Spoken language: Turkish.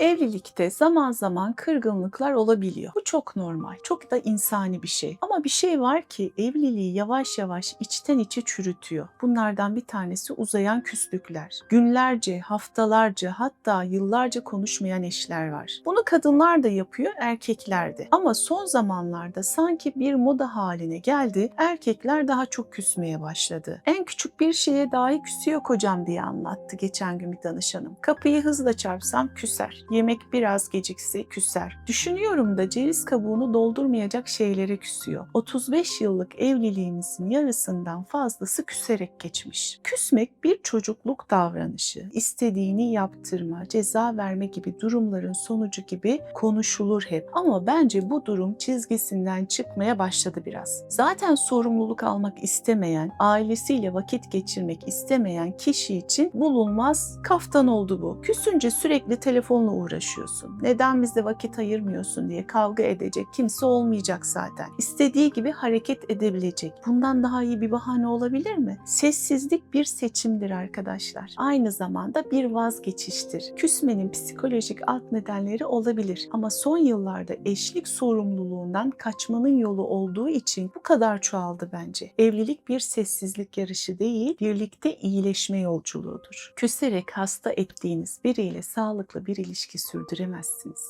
Evlilikte zaman zaman kırgınlıklar olabiliyor. Bu çok normal, çok da insani bir şey. Ama bir şey var ki evliliği yavaş yavaş içten içe çürütüyor. Bunlardan bir tanesi uzayan küslükler. Günlerce, haftalarca hatta yıllarca konuşmayan eşler var. Bunu kadınlar da yapıyor, erkekler de. Ama son zamanlarda sanki bir moda haline geldi. Erkekler daha çok küsmeye başladı. En küçük bir şeye dahi küsüyor kocam diye anlattı geçen gün bir danışanım. Kapıyı hızla çarpsam küser. Yemek biraz gecikse küser. Düşünüyorum da ceviz kabuğunu doldurmayacak şeylere küsüyor. 35 yıllık evliliğimizin yarısından fazlası küserek geçmiş. Küsmek bir çocukluk davranışı. İstediğini yaptırma, ceza verme gibi durumların sonucu gibi konuşulur hep. Ama bence bu durum çizgisinden çıkmaya başladı biraz. Zaten sorumluluk almak istemeyen, ailesiyle vakit geçirmek istemeyen kişi için bulunmaz kaftan oldu bu. Küsünce sürekli telefonla uğraşıyorsun. Neden bize vakit ayırmıyorsun diye kavga edecek kimse olmayacak zaten. İstediği gibi hareket edebilecek. Bundan daha iyi bir bahane olabilir mi? Sessizlik bir seçimdir arkadaşlar. Aynı zamanda bir vazgeçiştir. Küsmenin psikolojik alt nedenleri olabilir ama son yıllarda eşlik sorumluluğundan kaçmanın yolu olduğu için bu kadar çoğaldı bence. Evlilik bir sessizlik yarışı değil, birlikte iyileşme yolculuğudur. Küserek hasta ettiğiniz biriyle sağlıklı bir ilişki sürdüremezsiniz.